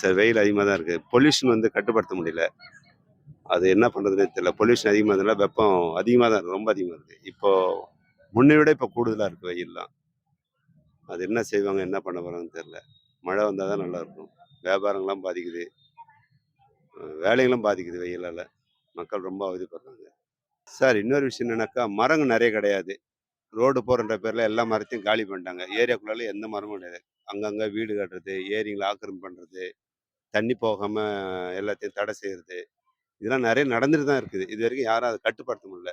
Sir வெயில் அதிகமாக தான் இருக்குது பொல்யூஷன் வந்து கட்டுப்படுத்த முடியல. அது என்ன பண்ணுறதுனே தெரியல. பொல்யூஷன் அதிகமாக இருந்தால வெப்பம் அதிகமாக தான் ரொம்ப அதிகமாக இருக்குது இப்போது முன்னை விட இப்போ கூடுதலாக இருக்குது வெயில்லாம். அது என்ன செய்வாங்க என்ன பண்ண போகிறாங்கன்னு தெரியல. மழை வந்தால் தான் நல்லாயிருக்கும் வியாபாரங்களாம் வியாபாரங்கள்லாம் பாதிக்குது. வேலைகளும் பாதிக்குது வெயிலால். மக்கள் ரொம்ப அவதிப்படுறாங்க. சார் இன்னொரு விஷயம் என்னன்னாக்கா மரங்கள் நிறைய கிடையாது. ரோடு போகிறன்ற பேரில் எல்லா மரத்தையும் காலி பண்ணிட்டாங்க. ஏரியாக்குள்ளால எந்த மரமும் கிடையாது. அங்கங்கே வீடு கட்டுறது ஏரிங்களை ஆக்கிரமி பண்ணுறது தண்ணி போகாமல் எல்லாத்தையும் தடை செய்கிறது இதெல்லாம் நிறைய நடந்துட்டு தான் இருக்குது. இது வரைக்கும் யாரும் அதை கட்டுப்படுத்த முடியல.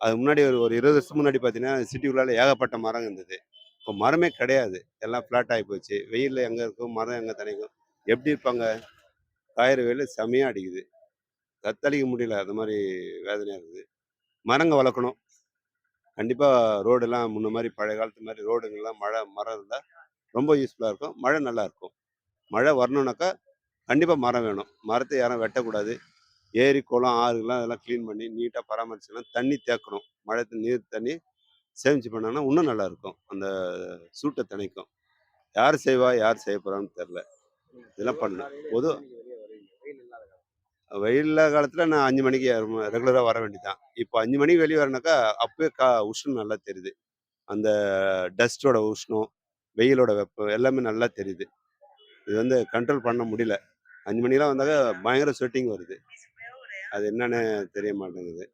அது முன்னாடி ஒரு ஒரு இருபது வருஷம் முன்னாடி பார்த்தீங்கன்னா சிட்டிக்குள்ளால ஏகப்பட்ட மரம் இருந்தது. இப்போ மரமே கிடையாது. எல்லாம் ஃப்ளாட் ஆகி போச்சு. வெயிலில் எங்கே இருக்கும்? மரம் எங்கே தனிக்கும்? எப்படி இருப்பாங்க? காயிற வெயில் செமையாக அடிக்குது. தத்தளிக்க முடியல. அது மாதிரி வேதனையாக இருக்குது. மரங்க வளர்க்கணும். கண்டிப்பாக ரோடெல்லாம் முன்ன மாதிரி பழைய காலத்து மாதிரி ரோடுங்கள்லாம் மழை மரம் இருந்தால் ரொம்ப யூஸ்ஃபுல்லாக இருக்கும். மழை நல்லா இருக்கும். மழை வரணுன்னாக்கா கண்டிப்பாக மரம் வேணும். மரத்தை யாரும் வெட்டக்கூடாது. ஏரி குளம் ஆறுகள்லாம் அதெல்லாம் க்ளீன் பண்ணி நீட்டாக பராமரிச்சுலாம் தண்ணி தேக்கணும். மழை நீர் தண்ணி சேமிச்சு பண்ணாங்கன்னா இன்னும் நல்லாயிருக்கும். அந்த சூட்டை திணைக்கும். யார் செய்வா யார் செய்ய போகிறான்னு தெரில. இதெல்லாம் பண்ணணும். பொது வெயில் காலத்தில் நான் அஞ்சு மணிக்கு ரெகுலராக வர வேண்டியதான் இப்போ அஞ்சு மணிக்கு வெளியே வரனாக்கா அப்பவே கா உஷ்ணம் நல்லா தெரியுது. அந்த டஸ்ட்டோட உஷ்ணம் வெயிலோட வெப்பம் எல்லாமே நல்லா தெரியுது. இது வந்து கண்ட்ரோல் பண்ண முடியல. அஞ்சு மணிக்கெல்லாம் வந்தாக்க பயங்கர ஸ்வெட்டிங் வருது. அது என்னன்னு தெரிய மாட்டேங்குது.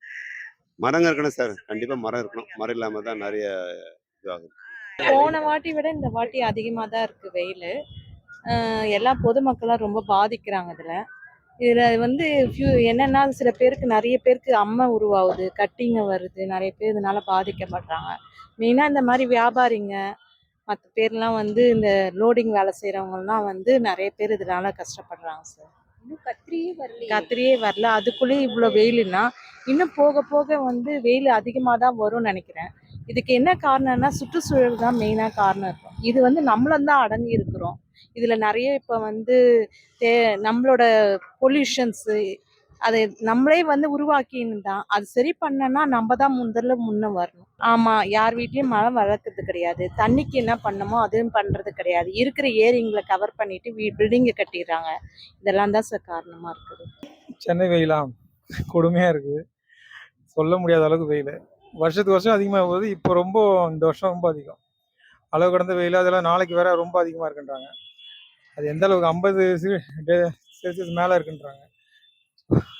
மரங்க இருக்கணும் சார். கண்டிப்பாக மரம் இருக்கணும். மரம் இல்லாமல் தான் நிறைய இதுவாகுது. போன வாட்டி விட இந்த வாட்டி அதிகமாக தான் இருக்குது வெயில். எல்லா பொதுமக்களாம் ரொம்ப பாதிக்கிறாங்க இதில். இதில் வந்து ஃபியூ என்னென்னா சில பேருக்கு நிறைய பேருக்கு அம்மை உருவாகுது கட்டிங்க வருது நிறைய பேர் இதனால பாதிக்கப்படுறாங்க. மெயினாக இந்த மாதிரி வியாபாரிங்க மற்ற பேர்லாம் வந்து இந்த லோடிங் வேலை செய்கிறவங்கலாம் வந்து நிறைய பேர் இதனால கஷ்டப்படுறாங்க சார் இன்னும் கத்திரியே வரல கத்திரியே வரல. அதுக்குள்ளேயே இவ்வளோ வெயிலுன்னா இன்னும் போக போக வந்து வெயில் அதிகமாக தான் வரும்னு நினைக்கிறேன். இதுக்கு என்ன காரணம்னா சுற்றுச்சூழல் தான் மெயினாக காரணம் இருக்கும். இது வந்து நம்மளும் தான் அடங்கி இருக்கிறோம். இதில் நிறைய இப்போ வந்து தே நம்மளோட பொல்யூஷன்ஸு அதை நம்மளே வந்து உருவாக்கின்னு தான் அது சரி பண்ணனா நம்ம தான் முதல்ல முன்ன வரணும். ஆமாம் யார் வீட்லேயும் மரம் வளர்க்குறது கிடையாது. தண்ணிக்கு என்ன பண்ணமோ அதுவும் பண்ணுறது கிடையாது. இருக்கிற ஏரிங்களை கவர் பண்ணிட்டு வீ பில்டிங்கை கட்டிடுறாங்க. இதெல்லாம் தான் சார் காரணமாக இருக்குது. சென்னை வெயிலாம் கொடுமையாக இருக்குது சொல்ல முடியாத அளவுக்கு வெயில். வருஷத்துக்கு வருஷம் அதிகமாக போகுது. இப்போ ரொம்ப இந்த வருஷம் ரொம்ப அதிகம். அளவு கடந்த வெயில் அதெல்லாம் நாளைக்கு வேற ரொம்ப அதிகமாக இருக்குன்றாங்க. அது எந்த அளவுக்கு ஐம்பது செல்சியஸ் மேலே இருக்குன்றாங்க.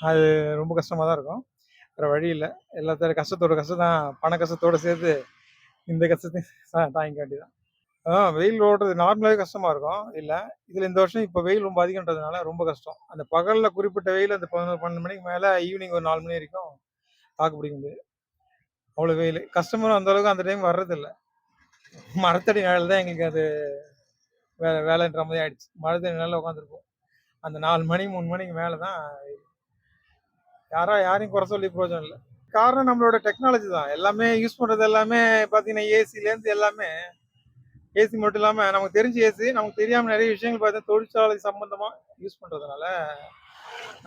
அது ரொம்ப கஷ்டமாக தான் இருக்கும். வேறு வழி இல்லை. எல்லாத்தோட கஷ்டத்தோட கஷ்டம் தான் பண கஷ்டத்தோடு சேர்த்து இந்த கஷ்டத்தையும் தா- தாங்கிக்க வேண்டியதான் அதான் வெயில் ஓடுறது நார்மலாகவே கஷ்டமாக இருக்கும். இல்லை இதில் இந்த வருஷம் இப்போ வெயில் ரொம்ப அதிகன்றதுனால ரொம்ப கஷ்டம். அந்த பகலில் குறிப்பிட்ட வெயில் அந்த பதினொரு பன்னெண்டு மணிக்கு மேலே ஈவினிங் ஒரு நாலு மணி வரைக்கும் தாக்கு பிடிக்க முடியாது. அவ்வளோ வெயில். கஸ்டமரும் அந்த அளவுக்கு அந்த டைம் வர்றதில்லை. மரத்தடி நிழல் தான் எங்களுக்கு அது வேலை வேலைன்ற மாதிரி ஆயிடுச்சு. மரத்தடி நிழல்ல உட்காந்துருப்போம் அந்த நாலு மணி மூணு மணிக்கு மேலே தான் யாரா யாரையும் குறை சொல்லி பிரயோஜனம் இல்லை. காரணம் நம்மளோட டெக்னாலஜி தான். எல்லாமே யூஸ் பண்ணுறது எல்லாமே பார்த்தீங்கன்னா ஏசிலேருந்து எல்லாமே ஏசி மட்டும் இல்லாமல் நமக்கு தெரிஞ்ச ஏசி நமக்கு தெரியாமல் நிறைய விஷயங்கள் பார்த்தா தொழிற்சாலை சம்மந்தமாக யூஸ் பண்ணுறதுனால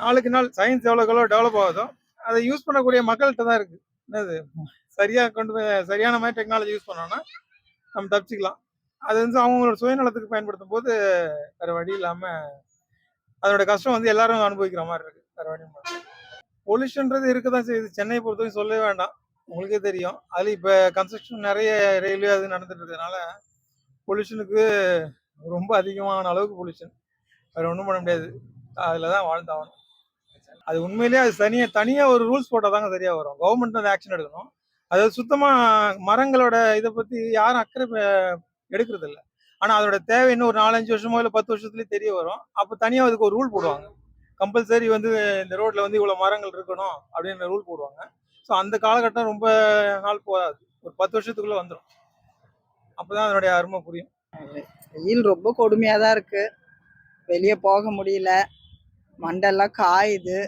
நாளுக்கு நாள் சயின்ஸ் எவ்வளோக்கெவ்வளோ டெவலப் ஆகுதோ அதை யூஸ் பண்ணக்கூடிய மக்கள்கிட்ட தான் இருக்குது என்னது? சரியாக கொண்டு போய் சரியான மாதிரி டெக்னாலஜி யூஸ் பண்ணோன்னா நம்ம தப்பிச்சிக்கலாம். அது வந்து அவங்களோட சுயநலத்துக்கு பயன்படுத்தும் போது வேறு வழி இல்லாமல் அதோட கஷ்டம் வந்து எல்லாரும் அனுபவிக்கிற மாதிரி இருக்குது வேறு வழி பொல்யூஷன்றது இருக்க தான் செய்யுது. சென்னை பொறுத்தவரைக்கும் சொல்லவே வேண்டாம். உங்களுக்கே தெரியும். அதில் இப்போ கன்ஸ்ட்ரக்ஷன் நிறைய ரயில்வே அது நடந்துட்டு இருக்கிறதுனால பொல்யூஷனுக்கு ரொம்ப அதிகமான அளவுக்கு பொல்யூஷன் வேறு ஒன்றும் பண்ண முடியாது. அதில் தான் வாழ்ந்தாகணும். அது உண்மையிலேயே அது தனியாக தனியாக ஒரு ரூல்ஸ் போட்டால் தாங்க சரியாக வரும். கவர்மெண்ட் வந்து ஆக்ஷன் எடுக்கணும். அதாவது சுத்தமாக மரங்களோட இதை பற்றி யாரும் அக்கறை எடுக்கிறது இல்லை ஆனால் அதோட தேவை இன்னும் ஒரு நாலஞ்சு வருஷமோ இல்லை பத்து வருஷத்துலேயே தெரிய வரும். அப்போ தனியாக அதுக்கு ஒரு ரூல் போடுவாங்க. கம்பல்சரி வந்து இந்த ரோட்டில் வந்து இவ்வளோ மரங்கள் இருக்கணும் அப்படின்ற ரூல் போடுவாங்க. ஸோ அந்த காலகட்டம் ரொம்ப நாள் போகாது. ஒரு பத்து வருஷத்துக்குள்ளே வந்துடும் அப்போ தான் அதனுடைய அருமை புரியும். வெயில் ரொம்ப கொடுமையாக தான் இருக்கு. வெளியே போக முடியல. மண்டெல்லாம் காயுது.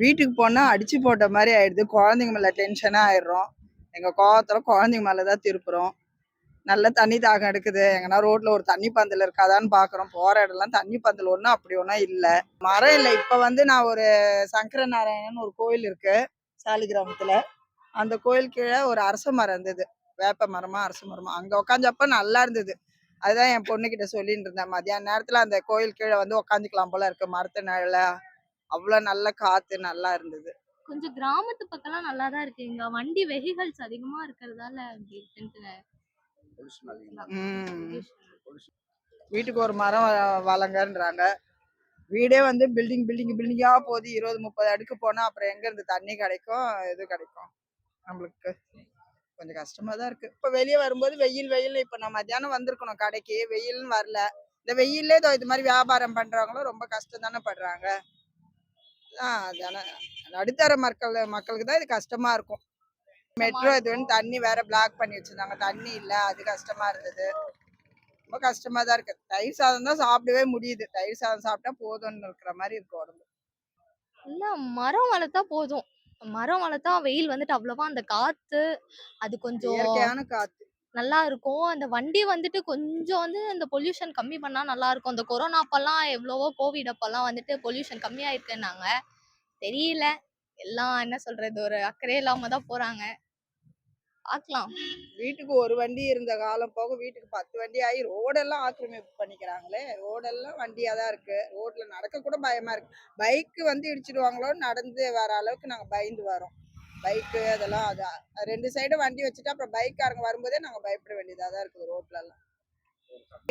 வீட்டுக்கு போனால் அடிச்சு போட்ட மாதிரி ஆயிடுது. குழந்தைங்க மேலே டென்ஷனாக ஆயிடுறோம். எங்கள் கோவத்தில் குழந்தைங்க மேலே தான் திருப்புறோம். நல்ல தண்ணி தாகம் எடுக்குது. எங்கன்னா ரோட்ல ஒரு தண்ணி பந்தல் இருக்காதான்னு பார்க்குறோம் போகிற இடம்லாம் தண்ணி பந்தல் ஒன்றும் அப்படி ஒன்றும் இல்லை. மரம் இல்லை. இப்போ வந்து நான் ஒரு சங்கர நாராயணன் ஒரு கோயில் இருக்கு சாலிகிராமத்தில் அந்த கோயில் கீழே ஒரு அரச மரம் இருந்தது. வேப்ப மரமா அரச மரமா. அங்கே உட்காந்தப்ப நல்லா இருந்தது. அதுதான் என் பொண்ணுகிட்ட சொல்லிட்டு இருந்தேன். மதியான நேரத்துல அந்த கோயில் கீழே வந்து உக்காந்துக்கலாம் போல இருக்கு. மரத்து நிழல. அவ்வளோ நல்ல காத்து நல்லா இருந்தது. கொஞ்சம் கிராமத்து பக்கம்லாம் நல்லா தான் இருக்கு. இங்க வண்டி வெஹிகல்ஸ் அதிகமா இருக்கிறதால வீட்டுக்கு ஒரு மரம் வளங்கன்றாங்க. வீடே வந்து பில்டிங் பில்டிங் பில்டிங்கா போகுது இருபது முப்பது அடுக்கு போனா அப்புறம் எங்க இருந்து தண்ணி கிடைக்கும் இது கிடைக்கும். நம்மளுக்கு கொஞ்சம் கஷ்டமா தான் இருக்கு. இப்ப வெளியே வரும்போது வெயில் வெயில். இப்ப நான் மத்தியானம் வந்திருக்கணும் கடைக்கு. வெயில்னு வரல. இந்த வெயிலே இதோ மாதிரி வியாபாரம் பண்றவங்களும் ரொம்ப கஷ்டம் தானே படுறாங்க. ஆஹ் அதானே. நடுத்தர மக்கள் மக்களுக்கு தான் இது கஷ்டமா இருக்கும். மெட்ரோ இது வந்து தண்ணி வேற பிளாக் பண்ணி வச்சிருந்தாங்க. தண்ணி இல்ல அது கஷ்டமா இருந்தது. ரொம்ப கஷ்டமா தான் இருக்கு. தயிர் சாதம் தான் சாப்பிடவே முடியுது. தயிர் சாதம் சாப்பிட்டா போதும்னு இருக்கிற மாதிரி இருக்கு உடம்பு. இல்ல மரம் வளர்த்தா போதும். மரம் வளர்த்தா வெயில் வந்துட்டு அவ்வளவா அந்த காத்து அது கொஞ்சம் இயற்கையான காத்து. நல்லா இருக்கும். அந்த வண்டி வந்துட்டு கொஞ்சம் வந்து இந்த பொல்யூஷன் கம்மி பண்ணா நல்லா இருக்கும். அந்த கொரோனா அப்பெல்லாம் எவ்வளவோ கோவிட் அப்பெல்லாம் வந்துட்டு பொல்யூஷன் கம்மியாயிருக்குன்னாங்க. தெரியல. எல்லாம் என்ன சொல்றது ஒரு அக்கறை இல்லாம தான் போறாங்க. பார்க்கலாம் வீட்டுக்கு ஒரு வண்டி இருந்த காலம் போக வீட்டுக்கு பத்து வண்டி ஆகி ரோடெல்லாம் ஆக்கிரமிப்பு பண்ணிக்கிறாங்களே. ரோடெல்லாம் வண்டியா தான் இருக்கு. ரோட்ல நடக்க கூட பயமா இருக்கு. பைக்கு வந்து இடிச்சிடுவாங்களோன்னு நடந்து வர அளவுக்கு நாங்க பயந்து வரோம். பைக்கு அதெல்லாம் அது ரெண்டு சைடும் வண்டி வச்சுட்டு அப்புறம் பைக்காரங்க வரும்போதே நாங்க பயப்பட வேண்டியதாக தான் இருக்குது ரோட்ல எல்லாம்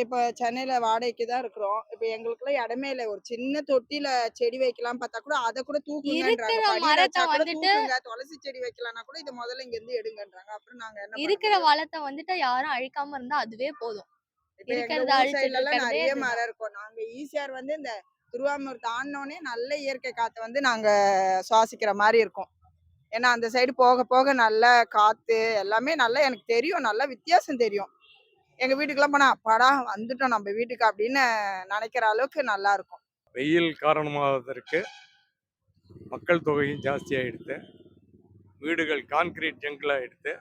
இப்போ சென்னையில வாடகைக்கு தான் இருக்கிறோம். இப்போ எங்களுக்குலாம் இடமே இல்லை. ஒரு சின்ன தொட்டில செடி வைக்கலாம் பார்த்தா கூட அதை கூட தூக்குங்கன்றாங்க. துளசி செடி வைக்கலாம்னா கூட இதை முதல்ல இங்க இருந்து எடுங்கன்றாங்க. அப்புறம் நாங்க என்ன இருக்கிற? வளத்தை வந்துட்டு யாரும் அழிக்காம இருந்தா அதுவே போதும். நிறைய. மரம் இருக்கும். நாங்க ஈசிஆர் வந்து இந்த திருவாமூர் தாண்டினோடனே நல்ல இயற்கை காத்தை வந்து நாங்க சுவாசிக்கிற மாதிரி இருக்கும். ஏன்னா அந்த சைடு போக போக நல்ல காத்து எல்லாமே நல்லா எனக்கு தெரியும். நல்ல வித்தியாசம் தெரியும். எங்க வீட்டுக்கெல்லாம் போனா அப்பாடா வந்துட்டோம் நம்ம வீட்டுக்கு அப்படின்னு நினைக்கிற அளவுக்கு நல்லா இருக்கும். வெயில் காரணமாவதற்கு மக்கள் தொகையும் ஜாஸ்தியாகிடுது வீடுகள் கான்கிரீட் ஜங்கில் ஆகிடுது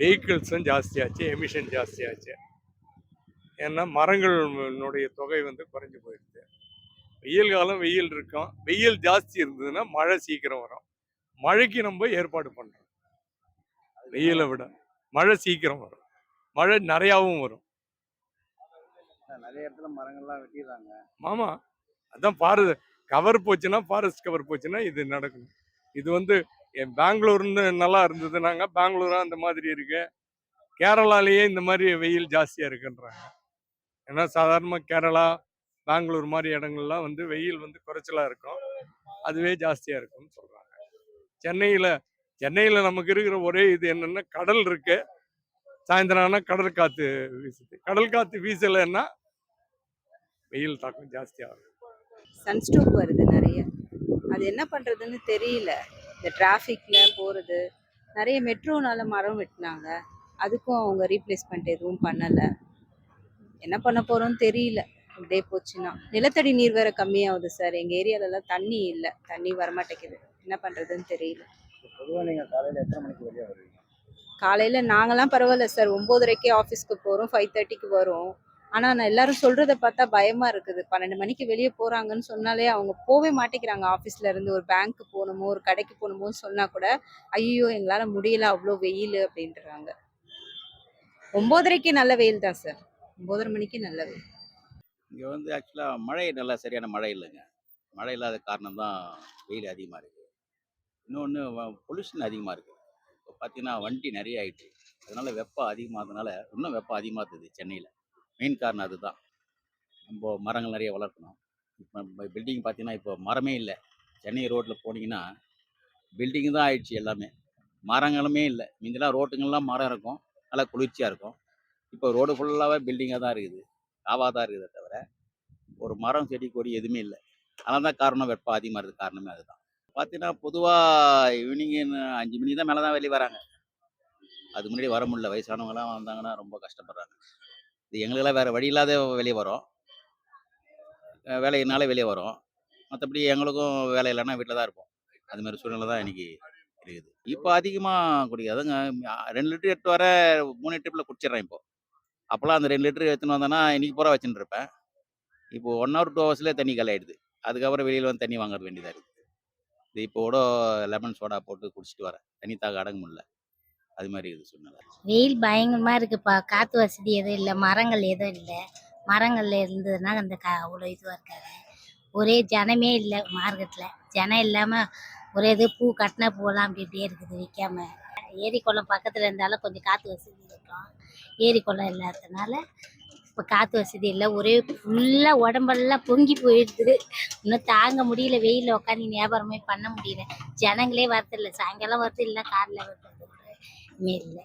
வெஹிக்கிள்ஸும் ஜாஸ்தியாச்சு எமிஷன் ஜாஸ்தியாச்சு. ஏன்னா மரங்களினுடைய தொகை வந்து குறைஞ்சி போயிடுது. வெயில் காலம் வெயில் இருக்கும். வெயில் ஜாஸ்தி இருந்ததுன்னா மழை சீக்கிரம் வரும். மழைக்கு நம்ம ஏற்பாடு பண்ணுறோம் வெயிலை விட மழை சீக்கிரம் வரும். மழை நிறையாவும் வரும். நிறைய இடத்துல மரங்கள்லாம் வெட்டிடுறாங்க. மாமா அதான் பாரு கவர் போச்சுன்னா ஃபாரஸ்ட் கவர் போச்சுன்னா இது நடக்கும். இது வந்து என் பெங்களூர்னு நல்லா இருந்ததுனாங்க. பெங்களூரா அந்த மாதிரி இருக்கு. கேரளாலேயே இந்த மாதிரி வெயில் ஜாஸ்தியாக இருக்குன்றாங்க. ஏன்னா சாதாரணமாக கேரளா பெங்களூர் மாதிரி இடங்கள்லாம் வந்து வெயில் வந்து குறைச்சலாக இருக்கும். அதுவே ஜாஸ்தியாக இருக்கும்னு சொல்கிறாங்க சென்னையில் சென்னையில் நமக்கு இருக்கிற ஒரே இது என்னென்னா கடல் இருக்கு. சாயந்தரம் ஆனால் கடல் காற்று வீசுது. கடல் காற்று வீசலைன்னா வெயில் தாக்கம் ஜாஸ்தியாகும். சன்ஸ்ட்ரோக் வருது நிறைய. அது என்ன பண்ணுறதுன்னு தெரியல. இந்த டிராஃபிக்கில் போகிறது நிறைய மெட்ரோனால மரம் வெட்டினாங்க. அதுக்கும் அவங்க ரீப்ளேஸ்மெண்ட் எதுவும் பண்ணலை. என்ன பண்ண போகிறோம்னு தெரியல. இப்படியே போச்சுன்னா. நிலத்தடி நீர் வேற கம்மியாகுது சார். எங்கள் ஏரியாலலாம் தண்ணி இல்லை. தண்ணி வரமாட்டேங்குது. என்ன பண்ணுறதுன்னு தெரியல. பொதுவாக நீங்கள் காலையில் எத்தனை மணிக்கு வெளியே வருவீங்க? காலையில் நாங்களாம் பரவாயில்ல சார். ஒம்போதரைக்கே ஆஃபீஸ்க்கு போகிறோம் ஃபைவ் தேர்ட்டிக்கு வரும். ஆனால் நான் எல்லாரும் சொல்கிறத பார்த்தா பயமாக இருக்குது. பன்னெண்டு மணிக்கு வெளியே போகிறாங்கன்னு சொன்னாலே அவங்க போகவே மாட்டேங்கிறாங்க. ஆஃபீஸில் இருந்து ஒரு பேங்க்கு போகணுமோ ஒரு கடைக்கு போகணுமோன்னு சொன்னால் கூட ஐயோ எங்களால் முடியல அவ்வளோ வெயில் அப்படின்றாங்க. ஒம்போதரைக்கு நல்ல வெயில் தான் சார். ஒம்போதரை மணிக்கு நல்ல வெயில். இங்கே வந்து ஆக்சுவலாக மழை நல்லா சரியான மழை இல்லைங்க. மழை இல்லாத காரணம் தான் வெயில் அதிகமாக இருக்குது இன்னொன்று பொல்யூஷன் அதிகமாக இருக்குது இப்போ பார்த்தீங்கன்னா வண்டி நிறைய ஆயிடுச்சு அதனால வெப்பம் அதிகமாகிறதுனால இன்னும் வெப்பம் அதிகமாகுது சென்னையில். மெயின் காரணம் அதுதான். நம்ம மரங்கள் நிறைய வளர்க்கணும். இப்போ பில்டிங் பார்த்தீங்கன்னா இப்போ மரமே இல்லை. சென்னை ரோட்டில் போனீங்கன்னா பில்டிங் தான் ஆயிடுச்சு எல்லாமே. மரங்களுமே இல்லை. முந்திலாம் ரோட்டுங்கள்லாம் மரம் இருக்கும். நல்லா குளிர்ச்சியாக இருக்கும். இப்போ ரோடு ஃபுல்லாகவே பில்டிங்காக தான் இருக்குது. காவாக தான் இருக்குதே தவிர ஒரு மரம் செடி கொடி எதுவுமே இல்லை. அதனால தான் காரணம் வெப்பம் அதிகமாக இருக்குது காரணமே அதுதான். பார்த்தீங்கன்னா பொதுவாக ஈவினிங் அஞ்சு மணிக்கு தான் மேலே தான் வெளியே வராங்க. அது முன்னாடி வர முடியல. வயசானவங்களாம் வந்தாங்கன்னா ரொம்ப கஷ்டப்படுறாங்க. இது எங்களுக்கெல்லாம் வேறு வழி இல்லாத வெளியே வரோம் அஹ் வேலையினால வெளியே வரோம் மற்றபடி எங்களுக்கும் வேலை இல்லைன்னா வீட்டில் தான் இருப்போம். அதுமாதிரி சூழ்நிலை தான் இன்னைக்கு இருக்குது. இப்போ அதிகமாக குடிக்காதுங்க ரெண்டு லிட்டர் எட்டு வர மூணு ட்ரிப்பில் குடிச்சிடுறேன் இப்போ. அப்போல்லாம் அந்த ரெண்டு லிட்டர் எடுத்துன்னு வந்தேன்னா இன்றைக்கி பூரா வச்சுட்டு இருப்பேன். இப்போ ஒன் ஹவர் டூ ஹவர்ஸ்லேயே தண்ணி காலி அதுக்கப்புறம் வெளியில் வந்து தண்ணி வாங்குறது வேண்டியதாக இருக்குது. இது இப்போ கூட லெமன் சோடா போட்டு குடிச்சிட்டு வரேன். தண்ணி தாக அடங்க முடியல அது மாதிரி இது சூழ்நிலை வெயில் பயங்கரமா இருக்குப்பா. காத்து வசதி எதுவும் இல்லை. மரங்கள் எதுவும் இல்லை. மரங்கள்ல இருந்ததுன்னா அந்த கா அவ்வளோ இதுவாக இருக்காது. ஒரே ஜனமே இல்லை மார்க்கெட்டில் ஜனம் இல்லாமல் ஒரே இது பூ கட்டின பூவெல்லாம் அப்படி இப்படியே இருக்குது விற்காம ஏரி குளம் பக்கத்தில் இருந்தாலும் கொஞ்சம் காற்று வசதி இருக்கும். ஏரி குளம் இல்லாததுனால இப்போ காற்று வசதி இல்லை. ஒரே ஃபுல்லாக உடம்பெல்லாம் பொங்கி போயிடுது இன்னும் தாங்க முடியல. வெயிலில் உட்காந்து வியாபாரமே பண்ண முடியல. ஜனங்களே வரதில்லை சாயங்காலம் வரது இல்லை. காரில் வருது இல்லை.